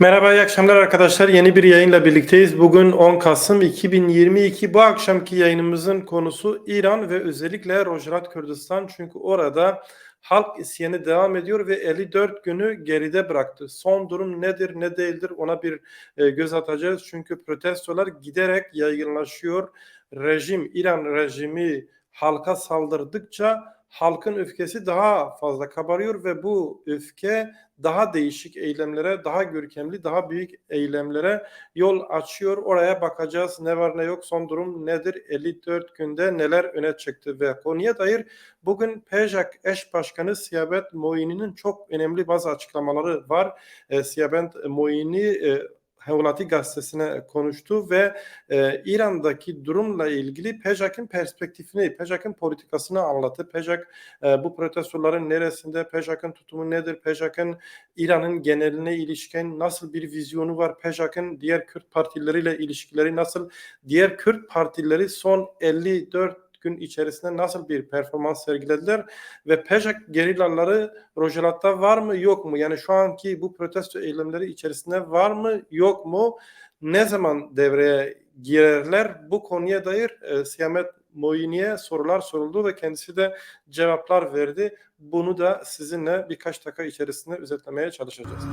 Merhaba, iyi akşamlar arkadaşlar. Yeni bir yayınla birlikteyiz. Bugün 10 Kasım 2022. Bu akşamki yayınımızın konusu İran ve özellikle Rojava Kürdistan. Çünkü orada halk isyanı devam ediyor ve 54 günü geride bıraktı. Son durum nedir, ne değildir ona bir e, göz atacağız. Çünkü protestolar giderek yaygınlaşıyor. Rejim, İran rejimi halka saldırdıkça halkın öfkesi daha fazla kabarıyor ve bu öfke daha değişik eylemlere, daha görkemli, daha büyük eylemlere yol açıyor. Oraya bakacağız. Ne var ne yok, son durum nedir? 54 günde neler öne çıktı ve konuya dair bugün PEJAK eş başkanı Siyabet Moini'nin çok önemli bazı açıklamaları var. E, Siyabet Moini e, Hevlati gazetesine konuştu ve e, İran'daki durumla ilgili PEJAK'ın perspektifini, PEJAK'ın politikasını anlattı. PEJAK e, bu protestoların neresinde, PEJAK'ın tutumu nedir, PEJAK'ın İran'ın geneline ilişkin nasıl bir vizyonu var, PEJAK'ın diğer Kürt partileriyle ilişkileri nasıl, diğer Kürt partileri son 54 gün içerisinde nasıl bir performans sergilediler ve PEJAK gerillaları Rojalat'ta var mı yok mu? Yani şu anki bu protesto eylemleri içerisinde var mı yok mu? Ne zaman devreye girerler? Bu konuya dair e, Siyamet Moyni'ye sorular soruldu ve kendisi de cevaplar verdi. Bunu da sizinle birkaç dakika içerisinde özetlemeye çalışacağız.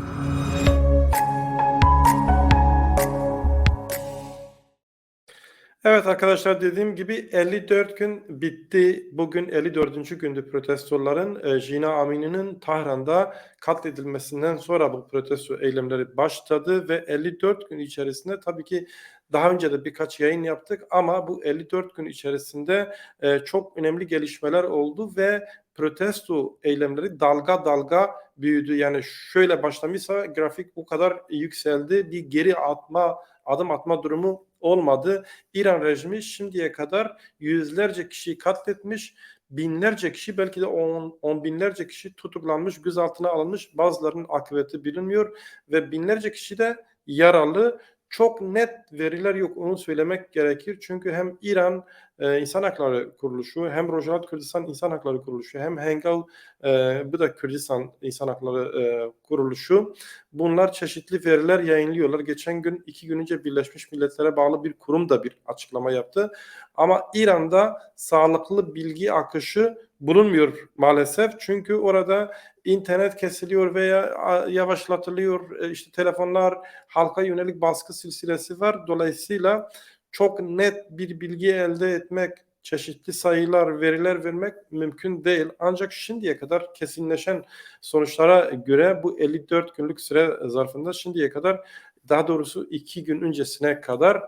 Evet arkadaşlar dediğim gibi 54 gün bitti. Bugün 54. gündü protestoların. E, Jina Amini'nin Tahran'da katledilmesinden sonra bu protesto eylemleri başladı ve 54 gün içerisinde tabii ki daha önce de birkaç yayın yaptık ama bu 54 gün içerisinde e, çok önemli gelişmeler oldu ve protesto eylemleri dalga dalga büyüdü. Yani şöyle başlamışsa grafik bu kadar yükseldi. Bir geri atma, adım atma durumu olmadı. İran rejimi şimdiye kadar yüzlerce kişiyi katletmiş, binlerce kişi belki de on, on binlerce kişi tutuklanmış, gözaltına alınmış. Bazılarının akıbeti bilinmiyor ve binlerce kişi de yaralı. Çok net veriler yok onu söylemek gerekir. Çünkü hem İran e, İnsan Hakları Kuruluşu hem Rojava Kürdistan İnsan Hakları Kuruluşu hem Hengal e, bu da Kürdistan İnsan Hakları e, Kuruluşu bunlar çeşitli veriler yayınlıyorlar. Geçen gün iki gün önce Birleşmiş Milletler'e bağlı bir kurum da bir açıklama yaptı. Ama İran'da sağlıklı bilgi akışı bulunmuyor maalesef. Çünkü orada internet kesiliyor veya yavaşlatılıyor. E, işte telefonlar halka yönelik baskı silsilesi var. Dolayısıyla çok net bir bilgi elde etmek, çeşitli sayılar, veriler vermek mümkün değil. Ancak şimdiye kadar kesinleşen sonuçlara göre bu 54 günlük süre zarfında şimdiye kadar daha doğrusu 2 gün öncesine kadar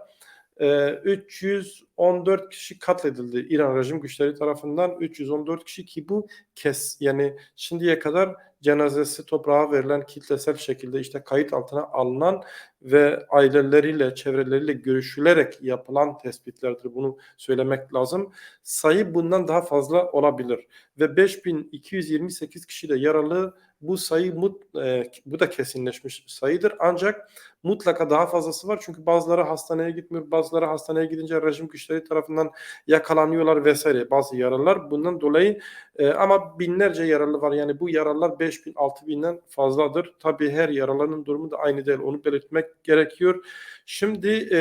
314 kişi katledildi İran rejim güçleri tarafından. 314 kişi ki bu kes yani şimdiye kadar cenazesi toprağa verilen kitlesel şekilde işte kayıt altına alınan ve aileleriyle, çevreleriyle görüşülerek yapılan tespitlerdir. Bunu söylemek lazım. Sayı bundan daha fazla olabilir. Ve 5228 kişi de yaralı bu sayı mut, e, bu da kesinleşmiş sayıdır. Ancak mutlaka daha fazlası var. Çünkü bazıları hastaneye gitmiyor. Bazıları hastaneye gidince rejim güçleri tarafından yakalanıyorlar vesaire. Bazı yaralılar. Bundan dolayı e, ama binlerce yaralı var. Yani bu yaralılar 5 bin, 6 binden fazladır. Tabii her yaralanın durumu da aynı değil. Onu belirtmek gerekiyor. Şimdi e,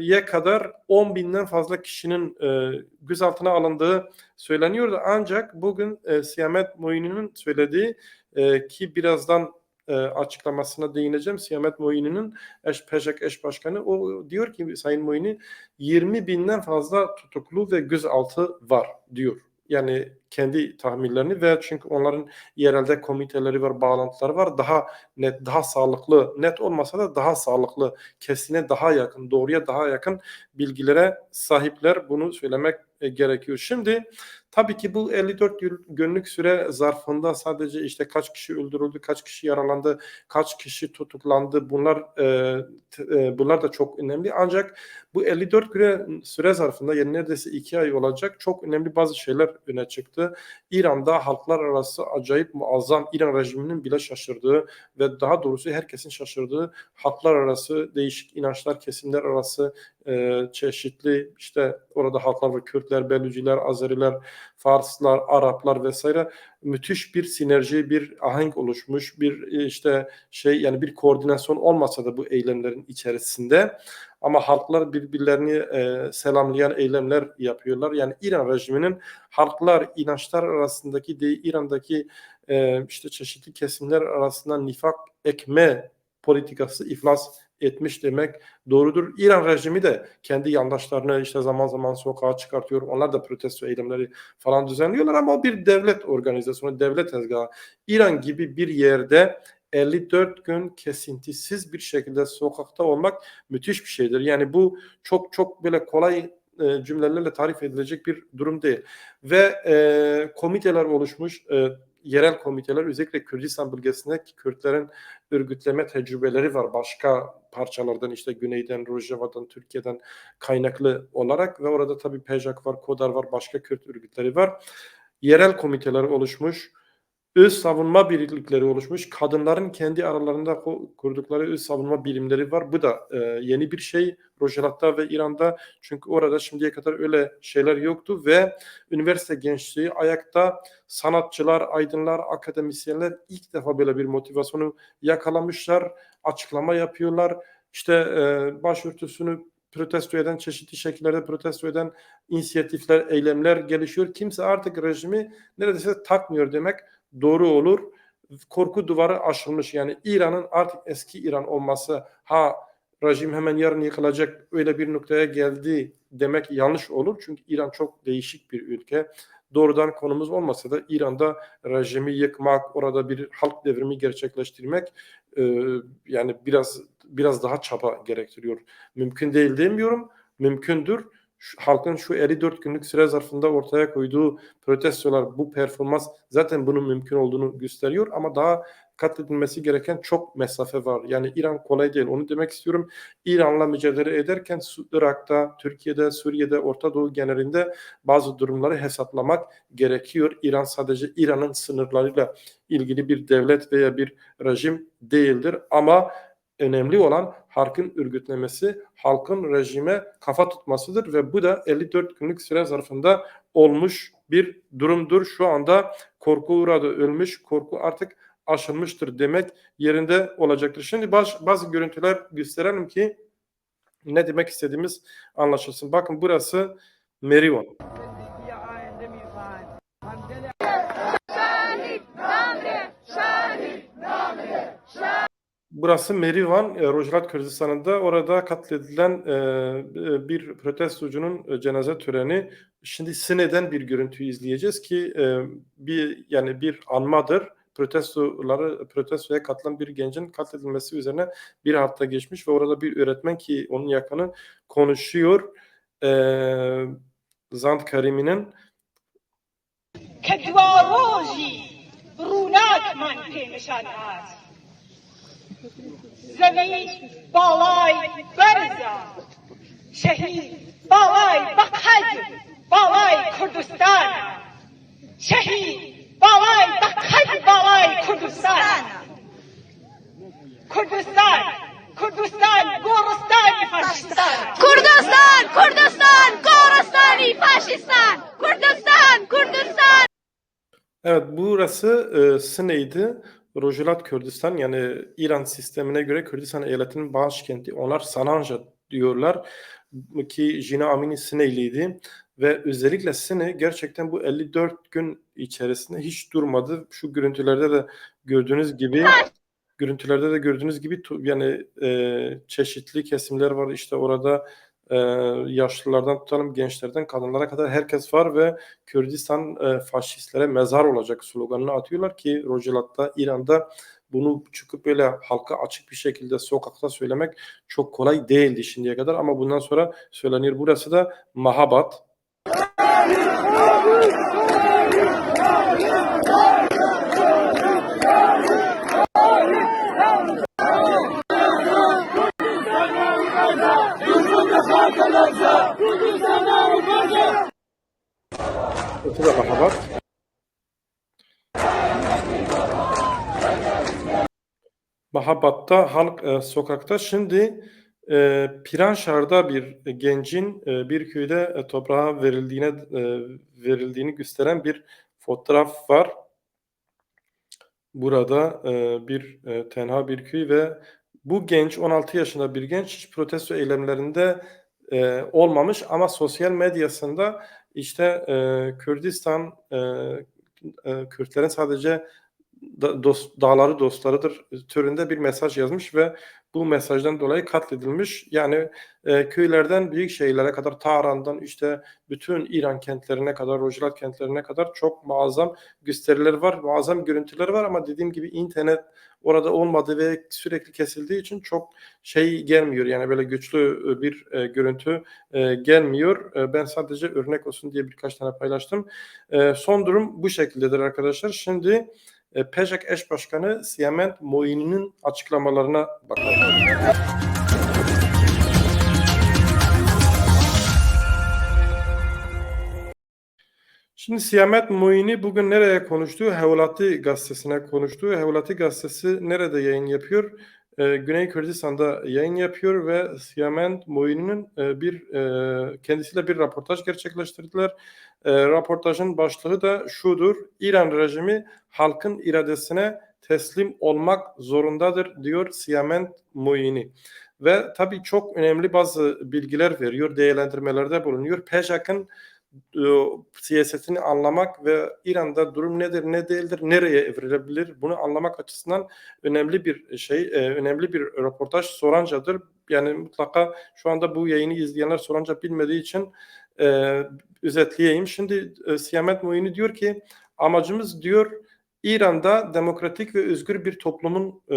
ye kadar 10 binden fazla kişinin e, gözaltına alındığı söyleniyordu. Ancak bugün Siyamet Moyni'nin söylediği ki birazdan açıklamasına değineceğim. Siyamet Moyni'nin eş, PEJAK eş başkanı o diyor ki Sayın Moyni 20 binden fazla tutuklu ve gözaltı var diyor. Yani kendi tahminlerini ve çünkü onların yerelde komiteleri var, bağlantıları var. Daha net, daha sağlıklı, net olmasa da daha sağlıklı, kesine daha yakın, doğruya daha yakın bilgilere sahipler. Bunu söylemek e, gerekiyor. Şimdi tabii ki bu 54 günlük süre zarfında sadece işte kaç kişi öldürüldü, kaç kişi yaralandı, kaç kişi tutuklandı bunlar e, e, bunlar da çok önemli. Ancak bu 54 güne süre zarfında yani neredeyse iki ay olacak çok önemli bazı şeyler öne çıktı. İran'da halklar arası acayip muazzam İran rejiminin bile şaşırdığı ve daha doğrusu herkesin şaşırdığı halklar arası değişik inançlar kesimler arası e, çeşitli işte orada halklar ve Kürtler, Belüciler, Azeriler, Farslar, Araplar vesaire müthiş bir sinerji, bir ahenk oluşmuş, bir e, işte şey yani bir koordinasyon olmasa da bu eylemlerin içerisinde ama halklar birbirlerini e, selamlayan eylemler yapıyorlar. Yani İran rejiminin halklar, inançlar arasındaki de İran'daki e, işte çeşitli kesimler arasında nifak ekme politikası iflas etmiş demek doğrudur. İran rejimi de kendi yandaşlarını işte zaman zaman sokağa çıkartıyor. Onlar da protesto eylemleri falan düzenliyorlar ama o bir devlet organizasyonu, devlet tezgahı. İran gibi bir yerde 54 gün kesintisiz bir şekilde sokakta olmak müthiş bir şeydir. Yani bu çok çok böyle kolay e, cümlelerle tarif edilecek bir durum değil. Ve e, komiteler oluşmuş, e, yerel komiteler özellikle Kürdistan bölgesindeki Kürtlerin örgütleme tecrübeleri var. Başka parçalardan işte Güney'den, Rojava'dan, Türkiye'den kaynaklı olarak ve orada tabii PEJAK var, KODAR var, başka Kürt örgütleri var. Yerel komiteler oluşmuş öz savunma birlikleri oluşmuş. Kadınların kendi aralarında kurdukları öz savunma birimleri var. Bu da e, yeni bir şey Rojava'da ve İran'da. Çünkü orada şimdiye kadar öyle şeyler yoktu ve üniversite gençliği ayakta sanatçılar, aydınlar, akademisyenler ilk defa böyle bir motivasyonu yakalamışlar. Açıklama yapıyorlar. İşte e, başörtüsünü protesto eden, çeşitli şekillerde protesto eden inisiyatifler, eylemler gelişiyor. Kimse artık rejimi neredeyse takmıyor demek doğru olur. Korku duvarı aşılmış. Yani İran'ın artık eski İran olması ha rejim hemen yarın yıkılacak öyle bir noktaya geldi demek yanlış olur. Çünkü İran çok değişik bir ülke. Doğrudan konumuz olmasa da İran'da rejimi yıkmak, orada bir halk devrimi gerçekleştirmek e, yani biraz biraz daha çaba gerektiriyor. Mümkün değil demiyorum. Mümkündür halkın şu 54 günlük süre zarfında ortaya koyduğu protestolar, bu performans zaten bunun mümkün olduğunu gösteriyor ama daha kat edilmesi gereken çok mesafe var. Yani İran kolay değil. Onu demek istiyorum. İran'la mücadele ederken Irak'ta, Türkiye'de, Suriye'de, Orta Doğu genelinde bazı durumları hesaplamak gerekiyor. İran sadece İran'ın sınırlarıyla ilgili bir devlet veya bir rejim değildir ama önemli olan halkın örgütlemesi, halkın rejime kafa tutmasıdır ve bu da 54 günlük süre zarfında olmuş bir durumdur. Şu anda korku uğradı, ölmüş, korku artık aşılmıştır demek yerinde olacaktır. Şimdi baş, bazı görüntüler gösterelim ki ne demek istediğimiz anlaşılsın. Bakın burası Merivan. Burası Merivan, e, Rojava Kürdistan'ında. Orada katledilen e, e, bir protestocunun cenaze töreni. Şimdi Sine'den bir görüntü izleyeceğiz ki bir yani bir anmadır Protestoları protestoya katılan bir gencin katledilmesi üzerine bir hafta geçmiş ve orada bir öğretmen ki onun yakını konuşuyor. E, Zand Karimi'nin زمین بالای برزاد شهید بالای بقد e, Sine'ydi. Rojilat Kürdistan yani İran sistemine göre Kürdistan eyaletinin başkenti. Onlar Sananja diyorlar ki Jina Amini Sine'liydi ve özellikle Sine gerçekten bu 54 gün içerisinde hiç durmadı. Şu görüntülerde de gördüğünüz gibi görüntülerde de gördüğünüz gibi yani e, çeşitli kesimler var işte orada e, yaşlılardan tutalım gençlerden kadınlara kadar herkes var ve Kürdistan e, faşistlere mezar olacak sloganını atıyorlar ki Rojilat'ta İran'da bunu çıkıp böyle halka açık bir şekilde sokakta söylemek çok kolay değildi şimdiye kadar ama bundan sonra söylenir. Burası da Mahabat. De Mahabat. Mahabat'ta halk e, sokakta şimdi e, Piranşar'da bir gencin e, bir köyde e, toprağa verildiğine e, verildiğini gösteren bir fotoğraf var. burada e, bir e, tenha bir köy ve bu genç 16 yaşında bir genç protesto eylemlerinde e, olmamış ama sosyal medyasında işte e, Kürdistan e, e, Kürtlerin sadece da, dost, dağları dostlarıdır türünde bir mesaj yazmış ve bu mesajdan dolayı katledilmiş. Yani e, köylerden büyük şehirlere kadar Tahran'dan işte bütün İran kentlerine kadar, Rojlat kentlerine kadar çok muazzam gösteriler var, muazzam görüntüler var ama dediğim gibi internet orada olmadığı ve sürekli kesildiği için çok şey gelmiyor. Yani böyle güçlü bir e, görüntü e, gelmiyor. E, ben sadece örnek olsun diye birkaç tane paylaştım. E, son durum bu şekildedir arkadaşlar. Şimdi e, PEJAK eş başkanı Siyament Moini'nin açıklamalarına bakalım. Şimdi Siyamet Moini bugün nereye konuştu? Hevlati gazetesine konuştu. Hevlati gazetesi nerede yayın yapıyor? Ee, Güney Kürdistan'da yayın yapıyor ve Siyamet Moini'nin e, bir e, kendisiyle bir röportaj gerçekleştirdiler. E, röportajın başlığı da şudur. İran rejimi halkın iradesine teslim olmak zorundadır diyor Siyamet Moini. Ve tabii çok önemli bazı bilgiler veriyor, değerlendirmelerde bulunuyor. PEJAK'ın siyasetini anlamak ve İran'da durum nedir, ne değildir, nereye evrilebilir bunu anlamak açısından önemli bir şey, e, önemli bir röportaj Sorancadır. Yani mutlaka şu anda bu yayını izleyenler Soranca bilmediği için e, özetleyeyim. Şimdi e, Siyamet Muini diyor ki amacımız diyor İran'da demokratik ve özgür bir toplumun e,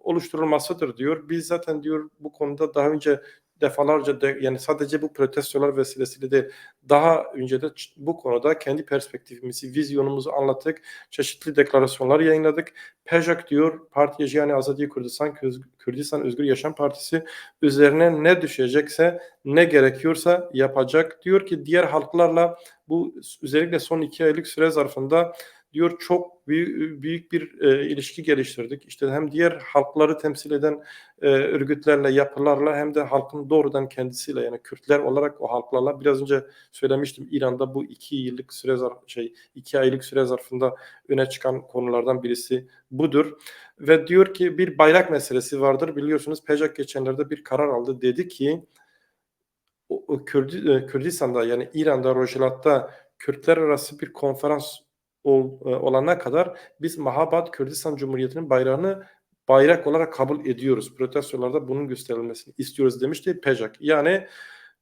oluşturulmasıdır diyor. Biz zaten diyor bu konuda daha önce defalarca de, yani sadece bu protestolar vesilesiyle de daha önce de bu konuda kendi perspektifimizi, vizyonumuzu anlattık. Çeşitli deklarasyonlar yayınladık. PEJAK diyor Partiye yani Azadiye Kürdistan, Kürdistan Özgür Yaşam Partisi üzerine ne düşecekse ne gerekiyorsa yapacak. Diyor ki diğer halklarla bu özellikle son iki aylık süre zarfında diyor çok büyük, büyük bir e, ilişki geliştirdik. İşte hem diğer halkları temsil eden e, örgütlerle, yapılarla hem de halkın doğrudan kendisiyle yani Kürtler olarak o halklarla biraz önce söylemiştim İran'da bu iki yıllık süre zarf, şey iki aylık süre zarfında öne çıkan konulardan birisi budur. Ve diyor ki bir bayrak meselesi vardır. Biliyorsunuz PEJAK geçenlerde bir karar aldı. Dedi ki Kürdi, Kürdistan'da yani İran'da Rojlat'ta Kürtler arası bir konferans ol, e, olana kadar biz Mahabat Kürdistan Cumhuriyeti'nin bayrağını bayrak olarak kabul ediyoruz. Protestolarda bunun gösterilmesini istiyoruz demişti PEJAK. Yani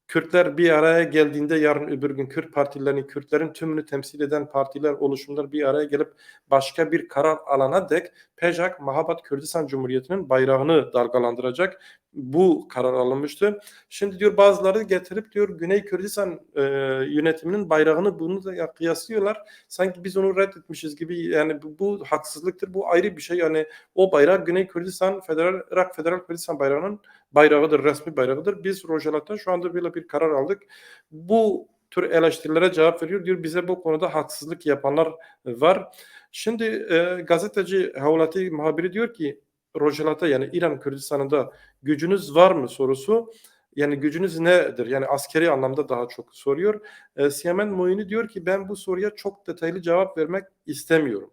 Kürtler bir araya geldiğinde yarın öbür gün Kürt partilerini, Kürtlerin tümünü temsil eden partiler, oluşumlar bir araya gelip başka bir karar alana dek PEJAK, Mahabat Kürdistan Cumhuriyeti'nin bayrağını dalgalandıracak. Bu karar alınmıştı. Şimdi diyor bazıları getirip diyor Güney Kürdistan e, yönetiminin bayrağını bunu da kıyaslıyorlar. Sanki biz onu reddetmişiz gibi yani bu, bu haksızlıktır. Bu ayrı bir şey. Yani o bayrak Güney Kürdistan Federal Irak Federal Kürdistan bayrağının bayrağıdır, resmi bayrağıdır. Biz Rojalat'ta şu anda böyle bir karar aldık. Bu tür eleştirilere cevap veriyor. Diyor bize bu konuda haksızlık yapanlar var. Şimdi e, gazeteci Havlati muhabiri diyor ki Rojalat'a yani İran Kürdistan'ında gücünüz var mı sorusu yani gücünüz nedir? Yani askeri anlamda daha çok soruyor. E, Siyamen Moini diyor ki ben bu soruya çok detaylı cevap vermek istemiyorum.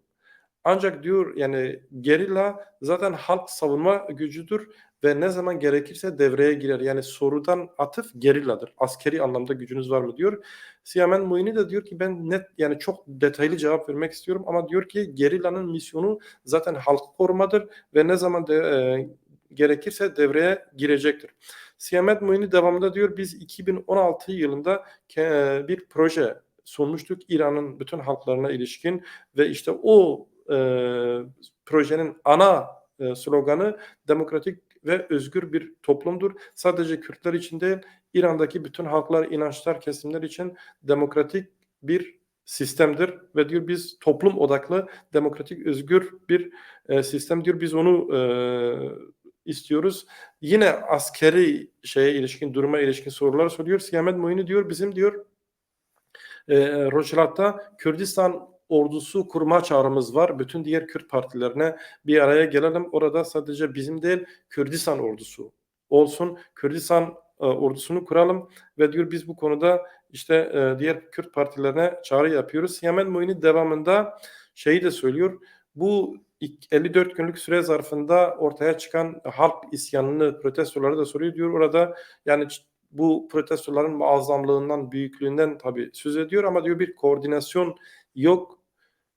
Ancak diyor yani gerilla zaten halk savunma gücüdür ve ne zaman gerekirse devreye girer. Yani sorudan atıf gerilladır. Askeri anlamda gücünüz var mı diyor. Siyamen Muini de diyor ki ben net yani çok detaylı cevap vermek istiyorum ama diyor ki gerillanın misyonu zaten halkı korumadır ve ne zaman de, e, gerekirse devreye girecektir. Siyamet Muini devamında diyor biz 2016 yılında e, bir proje sunmuştuk İran'ın bütün halklarına ilişkin ve işte o e, projenin ana e, sloganı demokratik ve özgür bir toplumdur. Sadece Kürtler için değil, İran'daki bütün halklar, inançlar, kesimler için demokratik bir sistemdir ve diyor biz toplum odaklı, demokratik, özgür bir e, sistem diyor. Biz onu e, istiyoruz. Yine askeri şeye ilişkin, duruma ilişkin sorular soruyor. Siyamet Moini diyor bizim diyor e, Rojlat'ta Kürdistan ordusu kurma çağrımız var. Bütün diğer Kürt partilerine bir araya gelelim. Orada sadece bizim değil Kürdistan ordusu olsun. Kürdistan e, ordusunu kuralım ve diyor biz bu konuda işte e, diğer Kürt partilerine çağrı yapıyoruz. Yemen Muini devamında şeyi de söylüyor. Bu ilk 54 günlük süre zarfında ortaya çıkan halk isyanını, protestoları da soruyor diyor. Orada yani bu protestoların muazzamlığından, büyüklüğünden tabii söz ediyor ama diyor bir koordinasyon yok.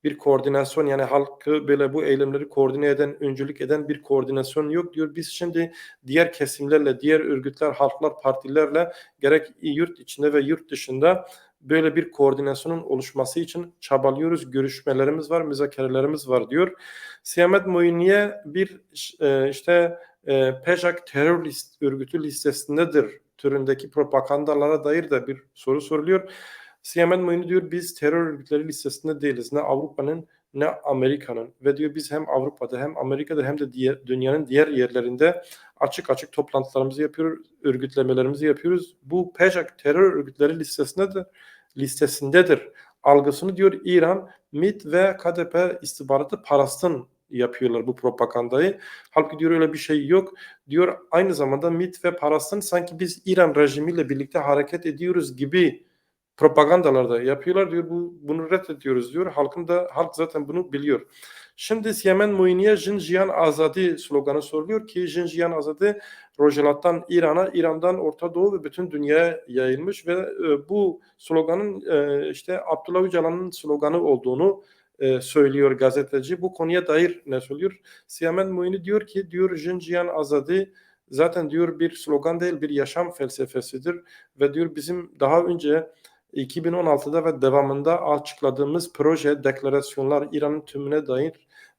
Bir koordinasyon yani halkı böyle bu eylemleri koordine eden, öncülük eden bir koordinasyon yok diyor. Biz şimdi diğer kesimlerle, diğer örgütler, halklar, partilerle gerek yurt içinde ve yurt dışında böyle bir koordinasyonun oluşması için çabalıyoruz. Görüşmelerimiz var, müzakerelerimiz var diyor. Siyamet Moyniye bir e, işte e, PEJAK terör list, örgütü listesindedir türündeki propagandalara dair de bir soru soruluyor. Siyamet Moyni diyor biz terör örgütleri listesinde değiliz. Ne Avrupa'nın ne Amerika'nın ve diyor biz hem Avrupa'da hem Amerika'da hem de diğer, dünyanın diğer yerlerinde açık açık toplantılarımızı yapıyoruz, örgütlemelerimizi yapıyoruz. Bu PEJAK terör örgütleri listesindedir listesindedir algısını diyor İran, MİT ve KDP istihbaratı parasın yapıyorlar bu propagandayı. Halbuki diyor öyle bir şey yok. Diyor aynı zamanda MİT ve parasın sanki biz İran rejimiyle birlikte hareket ediyoruz gibi propagandalar da yapıyorlar diyor. Bu, bunu reddediyoruz diyor. Halkın da halk zaten bunu biliyor. Şimdi Siyemen Moyniye Jinjiyan Azadi sloganı soruluyor ki Jinjiyan Azadi Rojalat'tan İran'a, İran'dan Orta Doğu ve bütün dünyaya yayılmış ve e, bu sloganın e, işte Abdullah Öcalan'ın sloganı olduğunu e, söylüyor gazeteci. Bu konuya dair ne söylüyor? Siyamen Moyni diyor ki diyor Jinjiyan Azadi zaten diyor bir slogan değil bir yaşam felsefesidir ve diyor bizim daha önce 2016'da ve devamında açıkladığımız proje, deklarasyonlar İran'ın tümüne dair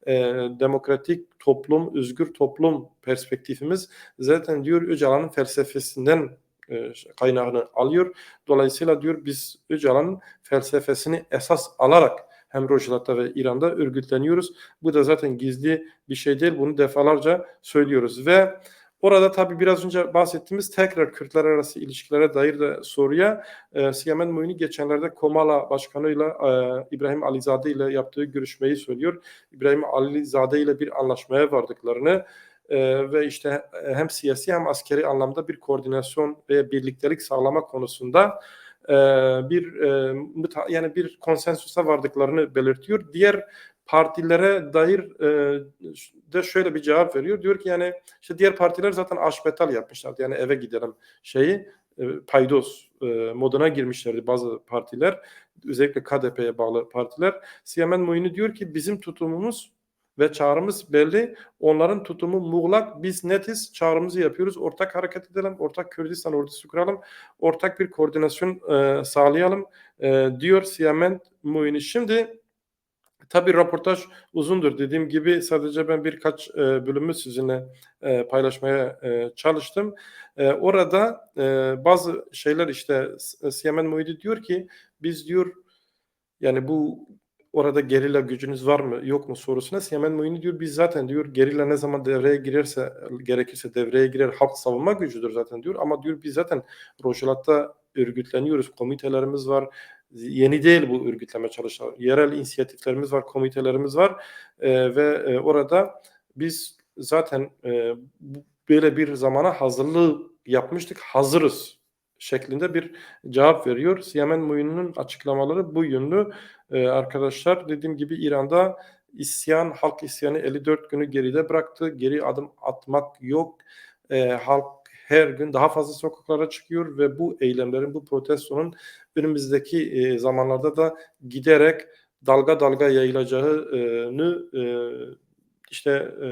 e, demokratik toplum, özgür toplum perspektifimiz zaten diyor Öcalan'ın felsefesinden e, kaynağını alıyor. Dolayısıyla diyor biz Öcalan'ın felsefesini esas alarak hem Rojava'da ve İran'da örgütleniyoruz. Bu da zaten gizli bir şey değil. Bunu defalarca söylüyoruz ve Orada tabii biraz önce bahsettiğimiz tekrar Kürtler arası ilişkilere dair de soruya e, Siyamen Moyni geçenlerde Komala Başkanı'yla e, İbrahim Alizade ile yaptığı görüşmeyi söylüyor. İbrahim Alizade ile bir anlaşmaya vardıklarını e, ve işte hem siyasi hem askeri anlamda bir koordinasyon ve birliktelik sağlama konusunda e, bir e, yani bir konsensusa vardıklarını belirtiyor. Diğer partilere dair e, de şöyle bir cevap veriyor. Diyor ki yani işte diğer partiler zaten aşbetal yapmışlardı. Yani eve gidelim şeyi e, paydos e, moduna girmişlerdi bazı partiler. Özellikle KDP'ye bağlı partiler. Siyamen Moyni diyor ki bizim tutumumuz ve çağrımız belli. Onların tutumu muğlak. Biz netiz. Çağrımızı yapıyoruz. Ortak hareket edelim. Ortak Kürdistan ordusu kuralım. Ortak bir koordinasyon e, sağlayalım e, diyor Siyamen Moyni. Şimdi Tabii röportaj uzundur. Dediğim gibi sadece ben birkaç e, bölümü sizinle e, paylaşmaya e, çalıştım. E, orada e, bazı şeyler işte Siyemen Muhidi diyor ki biz diyor yani bu orada gerilla gücünüz var mı yok mu sorusuna Siyemen Muhidi diyor biz zaten diyor gerilla ne zaman devreye girerse gerekirse devreye girer halk savunma gücüdür zaten diyor ama diyor biz zaten Rojalat'ta örgütleniyoruz komitelerimiz var yeni değil bu örgütleme çalışmaları. Yerel inisiyatiflerimiz var, komitelerimiz var Ee, ve e, orada biz zaten e, böyle bir zamana hazırlığı yapmıştık, hazırız şeklinde bir cevap veriyor. Siyamen Muyun'un açıklamaları bu yönlü. Ee, arkadaşlar dediğim gibi İran'da isyan, halk isyanı 54 günü geride bıraktı. Geri adım atmak yok. Ee, halk her gün daha fazla sokaklara çıkıyor ve bu eylemlerin, bu protestonun önümüzdeki e, zamanlarda da giderek dalga dalga yayılacağını e, işte e,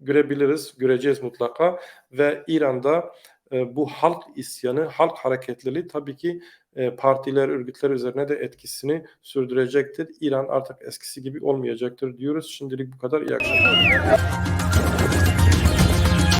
görebiliriz, göreceğiz mutlaka ve İran'da e, bu halk isyanı, halk hareketliliği tabii ki e, partiler, örgütler üzerine de etkisini sürdürecektir. İran artık eskisi gibi olmayacaktır diyoruz. Şimdilik bu kadar. İyi akşamlar.